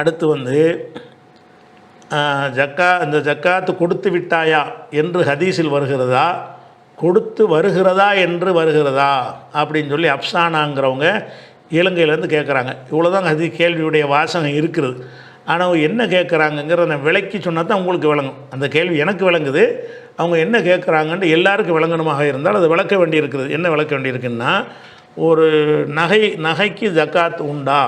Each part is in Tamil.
அடுத்து வந்து ஜக்கா இந்த ஜக்காத்து கொடுத்து விட்டாயா என்று ஹதீஸில் வருகிறதா? கொடுத்து வருகிறதா என்று வருகிறதா? அப்படின்னு சொல்லி அப்சானாங்கிறவங்க இலங்கையிலேருந்து கேட்குறாங்க. இவ்வளோதான் ஹதி கேள்வியுடைய வாசகம் இருக்கிறது ஆனால் அவங்க என்ன கேட்குறாங்கங்கிறத நான் விளக்கி சொன்னால் தான் உங்களுக்கு விளங்கும். அந்த கேள்வி எனக்கு விளங்குது. அவங்க என்ன கேட்குறாங்கன்ட்டு எல்லாருக்கும் விளங்கணுமாக இருந்தால் அதை விளக்க வேண்டியிருக்கிறது. என்ன விளக்க வேண்டியிருக்குன்னா ஒரு நகை நகைக்கு ஜக்காத் உண்டா?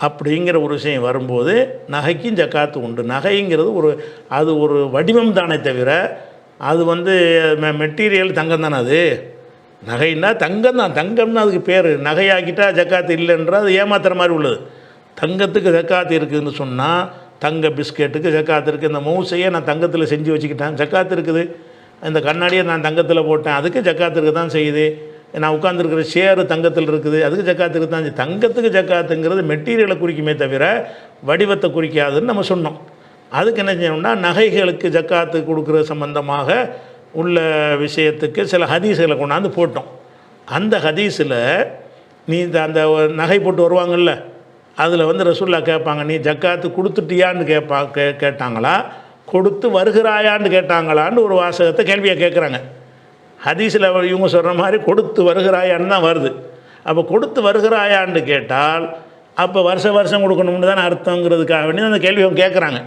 அப்படிங்கிற ஒரு விஷயம் வரும்போது நகைக்கும் ஜக்காத்து உண்டு. நகைங்கிறது ஒரு அது ஒரு வடிவம் தானே தவிர அது வந்து மெ- மெட்டீரியல் தங்கம் தானே அது? நகைன்னா தங்கம் தான். தங்கம்னு அதுக்கு பேர். நகையாக்கிட்டா ஜக்காத்து இல்லைன்றா அது ஏமாத்துற மாதிரி உள்ளது. தங்கத்துக்கு ஜக்காத்து இருக்குதுன்னு சொன்னால் தங்க பிஸ்கெட்டுக்கு ஜக்காத்து இருக்குது இந்த மவுசையே நான் தங்கத்தில் செஞ்சு வச்சுக்கிட்டேன். ஜக்காத்து இருக்குது. இந்த கண்ணாடியை நான் தங்கத்தில் போட்டேன். அதுக்கு ஜக்காத்து இருக்க தான் செய்யுது. நான் உட்காந்துருக்கிற சேரு தங்கத்தில் இருக்குது அதுக்கு ஜக்காத்து இருக்கு. தான் தங்கத்துக்கு ஜக்காத்துங்கிறது மெட்டீரியலை குறிக்குமே தவிர வடிவத்தை குறிக்காதுன்னு நம்ம சொன்னோம். அதுக்கு என்ன செய்யணும்னா நகைகளுக்கு ஜக்காத்து கொடுக்குற சம்பந்தமாக உள்ள விஷயத்துக்கு சில ஹதீஸுகளை கொண்டாந்து போட்டோம். அந்த ஹதீஸில் நீ இந்த அந்த நகை போட்டு வருவாங்கல்ல அதில் வந்து ரசூல்லா கேட்பாங்க நீ ஜக்காத்து கொடுத்துட்டியான்னு கேட்பா கே கேட்டாங்களா? கொடுத்து வருகிறாயான்னு கேட்டாங்களான்னு ஒரு வாசகத்தை கேள்வியை கேட்குறாங்க ஹதீஸில் இவங்க சொல்கிற மாதிரி கொடுத்து வருகிறாயான்னு தான் வருது. அப்போ கொடுத்து வருகிறாயான்னு கேட்டால் அப்போ வருஷ வருஷம் கொடுக்கணும்னு தானே அர்த்தங்கிறதுக்காக வேண்டி அந்த கேள்வி அவங்க கேட்குறாங்க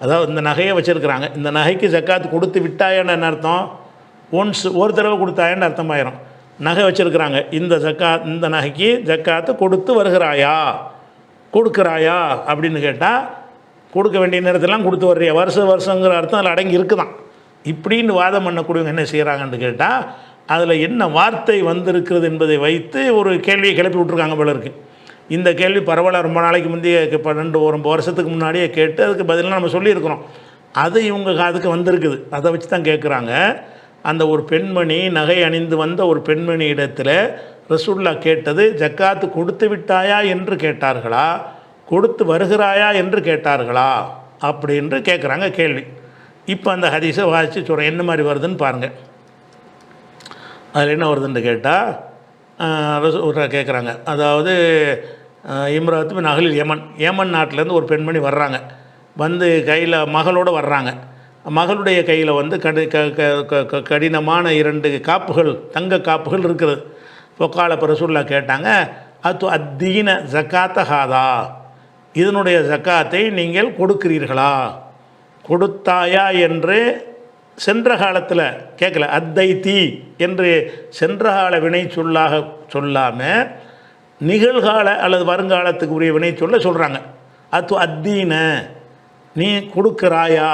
அதாவது இந்த நகையை வச்சுருக்குறாங்க. இந்த நகைக்கு ஜக்காத்து கொடுத்து விட்டாயான்னு என்ன அர்த்தம்? ஒன்ஸ் ஒரு தடவை கொடுத்தாயான்னு அர்த்தமாயிரும். நகை வச்சுருக்குறாங்க. இந்த ஜக்கா இந்த நகைக்கு ஜக்காத்து கொடுத்து வருகிறாயா? கொடுக்குறாயா? அப்படின்னு கேட்டால் கொடுக்க வேண்டிய நேரத்திலாம் கொடுத்து வர்றியா? வருஷ வருஷங்கிற அர்த்தம் அதில் அடங்கி இருக்குதான். இப்படின்னு வாதம் பண்ணக்கூடியவங்க என்ன செய்கிறாங்கன்னு கேட்டால் அதில் என்ன வார்த்தை வந்திருக்கிறது என்பதை வைத்து ஒரு கேள்வியை கிளப்பி விட்ருக்காங்க போல இருக்குது இந்த கேள்வி பரவாயில்ல ரொம்ப நாளைக்கு முந்தைய இப்போ ரெண்டு ஒரு ரொம்ப வருஷத்துக்கு முன்னாடியே கேட்டு அதுக்கு பதிலாக நம்ம சொல்லியிருக்கிறோம். அது இவங்க காதுக்கு வந்திருக்குது. அதை வச்சு தான் கேட்குறாங்க அந்த ஒரு பெண்மணி நகை அணிந்து வந்த ஒரு பெண்மணி இடத்துல ரசூல்லா கேட்டது ஜக்காத்து கொடுத்து விட்டாயா என்று கேட்டார்களா? கொடுத்து வருகிறாயா என்று கேட்டார்களா? அப்படின்னு கேட்குறாங்க கேள்வி. இப்போ அந்த ஹதீஸை வாசித்து சொல்கிறேன் என்ன மாதிரி வருதுன்னு பாருங்கள் அதில் என்ன வருதுன்னு கேட்டால் கேட்குறாங்க அதாவது இம்ராத்து பின் அகலில் யமன். யமன் நாட்டிலேருந்து ஒரு பெண்மணி வர்றாங்க. வந்து கையில் மகளோடு வர்றாங்க. மகளுடைய கையில் வந்து கடி க க- க- கடினமான இரண்டு காப்புகள் தங்க காப்புகள் இருக்கிறது பொக்கால பரசுல்லா கேட்டாங்க அத்து அத்தீன ஜக்காத்த ஹாதா. இதனுடைய ஜக்காத்தை நீங்கள் கொடுக்கிறீர்களா? கொடுத்தாயா என்று சென்ற காலத்தில் கேட்கல அத்தை தீ என்று சென்ற கால வினை சொல்லாக சொல்லாமல் நிகழ்கால அல்லது வருங்காலத்துக்கு உரிய வினை சொல்ல சொல்கிறாங்க அத்து அத்தீன நீ கொடுக்குறாயா?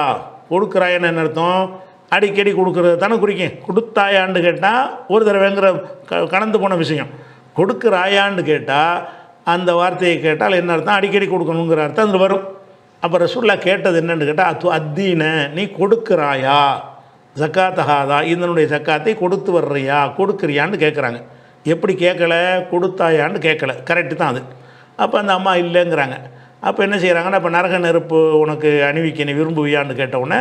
கொடுக்குறாயான்னு என்ன அர்த்தம்? அடிக்கடி கொடுக்குறது தானே குறிக்கும். கொடுத்தாயான்னு கேட்டால் ஒரு தடவைங்கிற க கடந்து போன விஷயம். கொடுக்குறாயான்னு கேட்டால் அந்த வார்த்தையை கேட்டால் என்ன அர்த்தம்? அடிக்கடி கொடுக்கணுங்கிற அர்த்தம் அதில் வரும். அப்போ ரசூல்லா கேட்டது என்னென்னு கேட்டால் அத்து அத்தீன நீ கொடுக்குறாயா? ஜக்காத்தகாதா இதனுடைய ஜக்காத்தை கொடுத்து வர்றியா? கொடுக்குறியான்னு கேட்குறாங்க எப்படி கேட்கல கொடுத்தாயான்னு கேட்கல கரெக்டு தான் அது. அப்போ அந்த அம்மா இல்லைங்கிறாங்க. அப்போ என்ன செய்கிறாங்கன்னா அப்போ நரக நெருப்பு உனக்கு அணிவிக்க நீ விரும்புவியான்னு கேட்டவுடனே உடனே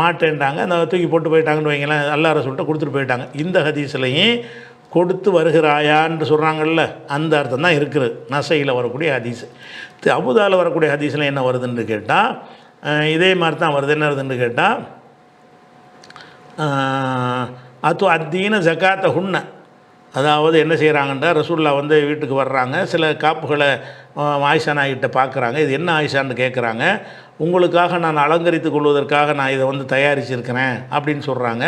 மாட்டேன்ட்டாங்க. அந்த தூக்கி போட்டு போயிட்டாங்கன்னு வைங்களேன் அல்லார சொல்லிட்டு கொடுத்துட்டு போயிட்டாங்க. இந்த ஹதீஸ்லையும் கொடுத்து வருகிறாயான்னு சொல்கிறாங்கல்ல அந்த அர்த்தம் தான் இருக்குது நசையில் வரக்கூடிய ஹதீஸ் அபுதாவில் வரக்கூடிய ஹதீஸில் என்ன வருதுன்னு கேட்டால் இதே மாதிரி தான் வருது என்ன வருதுன்னு கேட்டால் அது அத்தீன ஜக்காத்த ஹுன்ன அதாவது என்ன செய்கிறாங்கன்றா ரசூல்லா வந்து வீட்டுக்கு வர்றாங்க. சில காப்புகளை ஆயிஷானாகிட்ட பார்க்குறாங்க இது என்ன ஆயிஷான்னு கேட்குறாங்க உங்களுக்காக நான் அலங்கரித்துக் கொள்வதற்காக நான் இதை வந்து தயாரிச்சிருக்கிறேன் அப்படின்னு சொல்கிறாங்க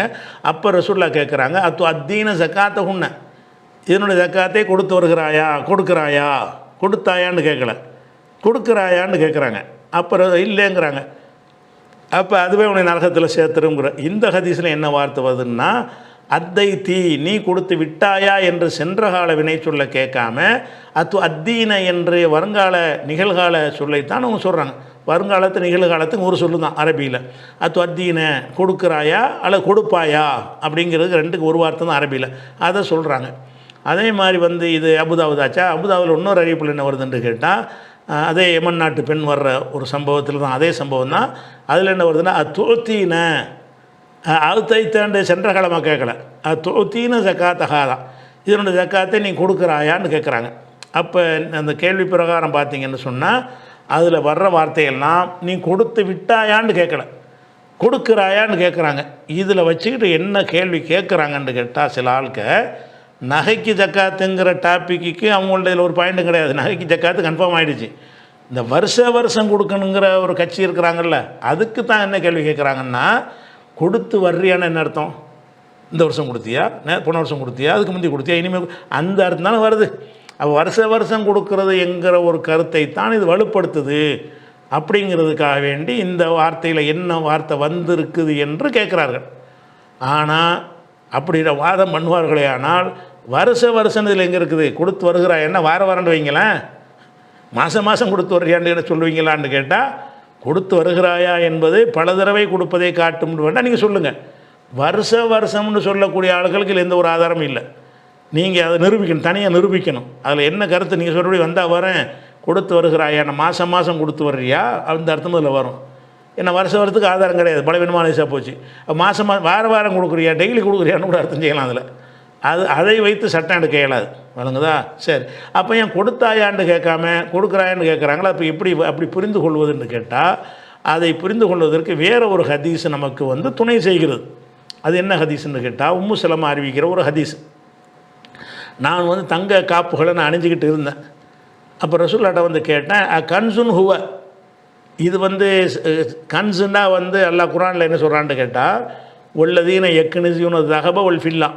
அப்போ ரசூல்லா கேட்குறாங்க அத்து அத்தீன ஜக்காத்த ஹுன்ன இதனுடைய ஜக்காத்தை கொடுத்து வருகிறாயா? கொடுக்குறாயா? கொடுத்தாயான்னு கேட்கல கொடுக்குறாயான்னு கேட்குறாங்க அப்புறம் இல்லைங்கிறாங்க. அப்போ அதுவே உன்னை நரகத்தில் சேர்த்துருங்கிற. இந்த ஹதீஸில் என்ன வார்த்தை வருதுன்னா அத்தை தீ நீ கொடுத்து விட்டாயா என்று சென்ற கால வினை சொல்ல கேட்காம அத்து அத்தீன என்று வருங்கால நிகழ்கால சொல்லைத்தான் அவங்க சொல்கிறாங்க வருங்காலத்து நிகழ்காலத்துக்கு ஒரு சொல்லு தான் அரபியில். அத்து அத்தீன கொடுக்குறாயா அல்ல கொடுப்பாயா அப்படிங்கிறது ரெண்டுக்கு ஒரு வார்த்தை தான் அரபியில். அதை சொல்கிறாங்க அதே மாதிரி வந்து இது அபுதாபுதாச்சா அபுதாபில் இன்னொரு அறிவிப்பில் என்ன வருதுன்னு கேட்டால் அதே எமன் நாட்டு பெண் வர்ற ஒரு சம்பவத்தில் தான் அதே சம்பவம் தான். அதில் என்ன வருதுன்னா அத்தோத்தீன அழுத்தைத்தாண்டு சென்ற கிழமை கேட்கல. தோத்தீன ஜக்காத்தகா தான் இதனுடைய ஜக்காத்தை நீ கொடுக்குறாயான்னு கேட்குறாங்க. அப்போ அந்த கேள்வி பிரகாரம் பார்த்தீங்கன்னு சொன்னால் அதில் வர்ற வார்த்தையெல்லாம் நீ கொடுத்து விட்டாயான்னு கேட்கல. கொடுக்குறாயான்னு கேட்குறாங்க. இதில் வச்சுக்கிட்டு என்ன கேள்வி கேட்குறாங்கன்னு கேட்டால் சில ஆளுக்கு நகைக்கு ஜக்காத்துங்கிற டாப்பிக்கு அவங்கள்ட்ட இதில் ஒரு பாயிண்ட்டும் கிடையாது. நகைக்கு ஜக்காத்து கன்ஃபார்ம் ஆகிடுச்சு இந்த வருஷ வருஷம் கொடுக்கணுங்கிற ஒரு கட்சி இருக்கிறாங்கல்ல அதுக்கு தான் என்ன கேள்வி கேட்குறாங்கன்னா கொடுத்து வர்றியான்னு என்ன அர்த்தம்? இந்த வருஷம் கொடுத்தியா? போன வருஷம் கொடுத்தியா? அதுக்கு முந்தைய கொடுத்தியா? இனிமேல் அந்த அர்த்தம் தானே வருது. அப்போ வருஷ வருஷம் கொடுக்கறது என்கிற ஒரு கருத்தை தான் இது வலுப்படுத்துது. அப்படிங்கிறதுக்காக வேண்டி இந்த வார்த்தையில் என்ன வார்த்தை வந்திருக்குது என்று கேட்குறார்கள். ஆனால் அப்படின்ற வாதம் பண்ணுவார்களே ஆனால் வருஷ வருஷம் இதில் எங்கே இருக்குது? கொடுத்து வருகிறா என்ன? வார வரண்டு வைங்களேன். மாதம் மாதம் கொடுத்து வர்றியான்னு சொல்லுவீங்களான்னு கேட்டால் கொடுத்து வருகிறாயா என்பது பல தடவை கொடுப்பதை காட்டும் வேண்டாம் நீங்கள் சொல்லுங்கள் வருஷ வருஷம்னு சொல்லக்கூடிய ஆளுகளுக்கு இதுல எந்த ஒரு ஆதாரமும் இல்லை. நீங்கள் அதை நிரூபிக்கணும் தனியாக நிரூபிக்கணும். அதில் என்ன கருத்து நீங்கள் சொல்கிறபடி வந்தால் வரேன் கொடுத்து வருகிறாயா நான் மாதம் மாதம் கொடுத்து வர்றியா அந்த அர்த்தம் இதில் வரும். ஏன்னா வருஷ வருஷத்துக்கு ஆதாரம் கிடையாது பலவீனமான வயசாக போச்சு. மாதம் மா வார வாரம் கொடுக்குறியா டெய்லி கொடுக்குறியான்னு கூட அர்த்தம் செய்யலாம் அதில். அது அதை வைத்து சட்டம் எடுக்க இயலாது. வழங்குதா? சரி. அப்போ ஏன் கொடுத்தாயான்னு கேட்காம கொடுக்குறாயான்னு கேட்குறாங்களா? அப்போ எப்படி அப்படி புரிந்து கொள்வதுன்னு கேட்டால் அதை புரிந்து கொள்வதற்கு வேறு ஒரு ஹதீஸ் நமக்கு வந்து துணை செய்கிறது. அது என்ன ஹதீஸ்ன்னு கேட்டால் உம்மு சலமா அறிவிக்கிற ஒரு ஹதீஸ். நான் வந்து தங்க காப்புகளை நான் அணிஞ்சிக்கிட்டு இருந்தேன். அப்போ ரசூல்லாட்ட வந்து கேட்டேன் அ கன்சுன் ஹுவ. இது வந்து கன்சுன்னா வந்து அல்லாஹ் குரானில் என்ன சொல்கிறான்னு கேட்டால் உள்ளதீன எக்குனிசியூன தகப ஒல் ஃபில்லாம்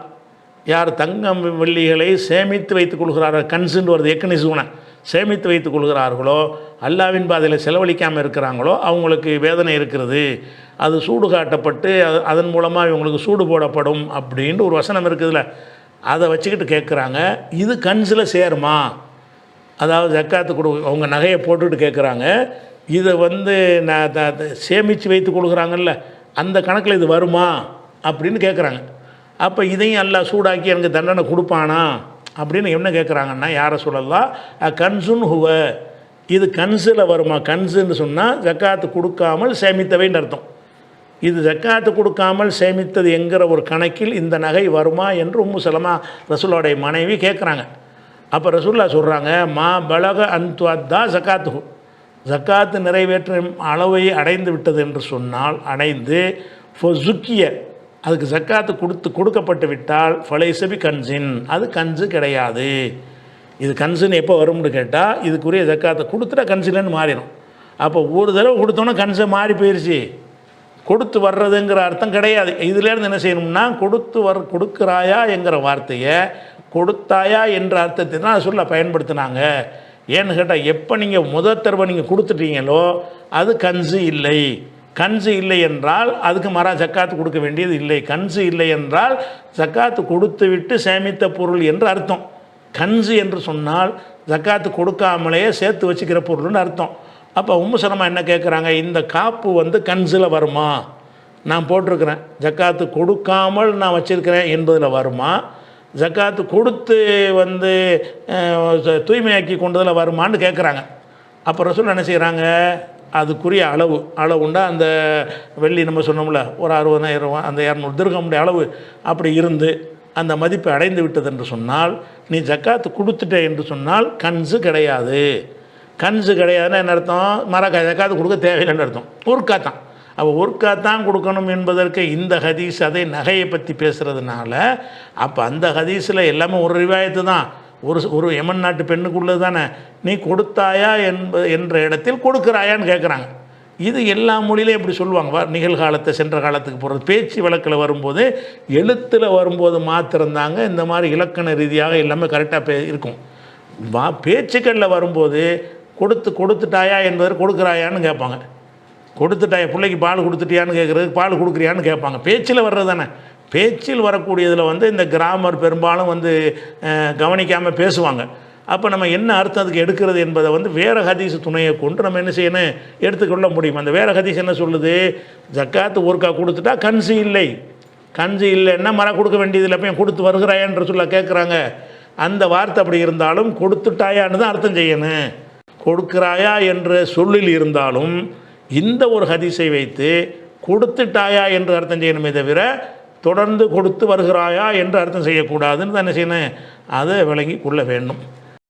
யார் தங்கம் வெள்ளிகளை சேமித்து வைத்துக் கொள்கிறார்கள்? கன்சுன்னு வருது. எக்குனிசூன சேமித்து வைத்துக் கொள்கிறார்களோ? அல்லாவின் பாதையில் செலவழிக்காமல் இருக்கிறாங்களோ? அவங்களுக்கு வேதனை இருக்கிறது. அது சூடு காட்டப்பட்டு அது அதன் மூலமாக இவங்களுக்கு சூடு போடப்படும் அப்படின்னு ஒரு வசனம் இருக்குதுல்ல அதை வச்சுக்கிட்டு கேட்குறாங்க. இது கன்சில் சேருமா? அதாவது ஜக்காத்து கொடு அவங்க நகையை போட்டுட்டு கேட்குறாங்க. இதை வந்து நான் த- த- சேமித்து வைத்து கொடுக்குறாங்கல்ல அந்த கணக்கில் இது வருமா? அப்படின்னு கேட்குறாங்க. அப்போ இதையும் எல்லாம் சூடாக்கி எனக்கு தண்டனை கொடுப்பானா? அப்படின்னு என்ன கேட்குறாங்கன்னா யாரை சொல்லலாம் கன்சுன் ஹுவ. இது கன்சில் வருமா? கன்சுன்னு சொன்னால் ஜக்காத்து கொடுக்காமல் சேமித்தவைன்னு அர்த்தம். இது ஜக்காத்து கொடுக்காமல் சேமித்தது என்கிற ஒரு கணக்கில் இந்த நகை வருமா என்று உம்மு சலமா ரசூலோடைய மனைவி கேட்குறாங்க அப்போ ரசூல்லா சொல்கிறாங்க மா பலக அன்துவத்தா ஜக்காத்து ஜக்காத்து நிறைவேற்றும் அளவை அடைந்து விட்டது என்று சொன்னால் அடைந்து ஃபொசுக்கிய அதுக்கு ஜக்காத்து கொடுத்து கொடுக்கப்பட்டு விட்டால் ஃபலைசபி கன்சின். அது கன்சு கிடையாது. இது கன்சுன்னு எப்போ வரும்னு கேட்டால் இதுக்குரிய ஜக்காத்தை கொடுத்துட்டா கன்சிலன்னு மாறிடும். அப்போ ஒரு தடவை கொடுத்தோன்னா கன்சை மாறி போயிடுச்சு கொடுத்து வர்றதுங்கிற அர்த்தம் கிடையாது. இதுலேருந்து என்ன செய்யணும்னா கொடுத்து வர் கொடுக்குறாயா? என்கிற வார்த்தையை கொடுத்தாயா? என்ற அர்த்தத்தை தான் சொல்ல பயன்படுத்தினாங்க. ஏன்னு கேட்டால் எப்போ நீங்கள் முதல் தடவை நீங்கள் கொடுத்துட்டீங்களோ அது கன்சு இல்லை. கன்சு இல்லை என்றால் அதுக்கு மரா ஜக்காத்து கொடுக்க வேண்டியது இல்லை. கன்சு இல்லை என்றால் ஜக்காத்து கொடுத்து விட்டு சேமித்த பொருள் என்று அர்த்தம். கன்சு என்று சொன்னால் ஜக்காத்து கொடுக்காமலேயே சேர்த்து வச்சுக்கிற பொருள்னு அர்த்தம். அப்போ உம்மு என்ன கேட்குறாங்க இந்த காப்பு வந்து கன்சில் வருமா? நான் போட்டிருக்கிறேன். ஜக்காத்து கொடுக்காமல் நான் வச்சுருக்கிறேன் என்பதில் வருமா? ஜக்காத்து கொடுத்து வந்து தூய்மையாக்கி கொண்டதில் வருமான்னு கேட்குறாங்க அப்புறம் சொல்ல என்ன செய்கிறாங்க அதுக்குரிய அளவு அளவுண்டா அந்த வெள்ளி நம்ம சொன்னோம்ல ஒரு அறுபதாயிரம் அந்த இரநூறு திருகமுடைய அளவு அப்படி இருந்து அந்த மதிப்பை அடைந்து விட்டது என்று சொன்னால் நீ ஜக்காத்து கொடுத்துட்ட என்று சொன்னால் கன்ஸு கிடையாது. கன்ஸு கிடையாதுன்னா என்ன அர்த்தம்? மரக்கா ஜக்காத்து கொடுக்க தேவையில்லைன்னு அர்த்தம். ஊர்க்கா தான். அப்போ ஒருக்கா தான் கொடுக்கணும் என்பதற்கு இந்த ஹதீஸ் அதை நகையை பற்றி பேசுகிறதுனால அப்போ அந்த ஹதீஸில் எல்லாமே ஒரு ரிவாயத்து தான். ஒரு ஒரு எமன் நாட்டு பெண்ணுக்குள்ளது தானே நீ கொடுத்தாயா என்ப என்ற இடத்தில் கொடுக்குறாயான்னு கேட்குறாங்க இது எல்லா மொழியிலையும் இப்படி சொல்லுவாங்க. வா நிகழ்காலத்தை சென்ற காலத்துக்கு போகிறது பேச்சு வழக்கில் வரும்போது எழுத்தில் வரும்போது மாத்திரம்தாங்க இந்த மாதிரி இலக்கண ரீதியாக எல்லாமே கரெக்டாக பே இருக்கும். வா பேச்சுக்களில் வரும்போது கொடுத்து கொடுத்துட்டாயா என்பதற்கு கொடுக்குறாயான்னு கேட்பாங்க. கொடுத்துட்டாயா பிள்ளைக்கு பால் கொடுத்துட்டியான்னு கேட்குறதுக்கு பால் கொடுக்குறியான்னு கேட்பாங்க. பேச்சில் வர்றது தானே பேச்சில் வரக்கூடியதில் வந்து இந்த கிராமர் பெரும்பாலும் வந்து கவனிக்காமல் பேசுவாங்க. அப்போ நம்ம என்ன அர்த்தம் அதுக்கு எடுக்கிறது என்பதை வந்து வேறு ஹதீஸ் துணையை கொண்டு நம்ம என்ன செய்யணும் எடுத்துக்கொள்ள முடியும். அந்த வேறு ஹதீஸ் என்ன சொல்லுது? ஜக்காத்து ஒருக்கா கொடுத்துட்டா கன்சி இல்லை. கன்சி இல்லைன்னா மரம் கொடுக்க வேண்டியதில்லை. போய் கொடுத்து வருகிறாயான்ற சொல்ல கேட்குறாங்க. அந்த வார்த்தை அப்படி இருந்தாலும் கொடுத்துட்டாயான்னு தான் அர்த்தம் செய்யணும் கொடுக்கிறாயா என்ற சொல்லில் இருந்தாலும் இந்த ஒரு ஹதீஸை வைத்து கொடுத்துட்டாயா என்று அர்த்தம் செய்யணுமே தவிர தொடர்ந்து கொடுத்து வருகிறாயா என்று அர்த்தம் செய்யக்கூடாதுன்னு தான் என்ன செய்யணும். அதை விளங்கி கொள்ள வேண்டும்.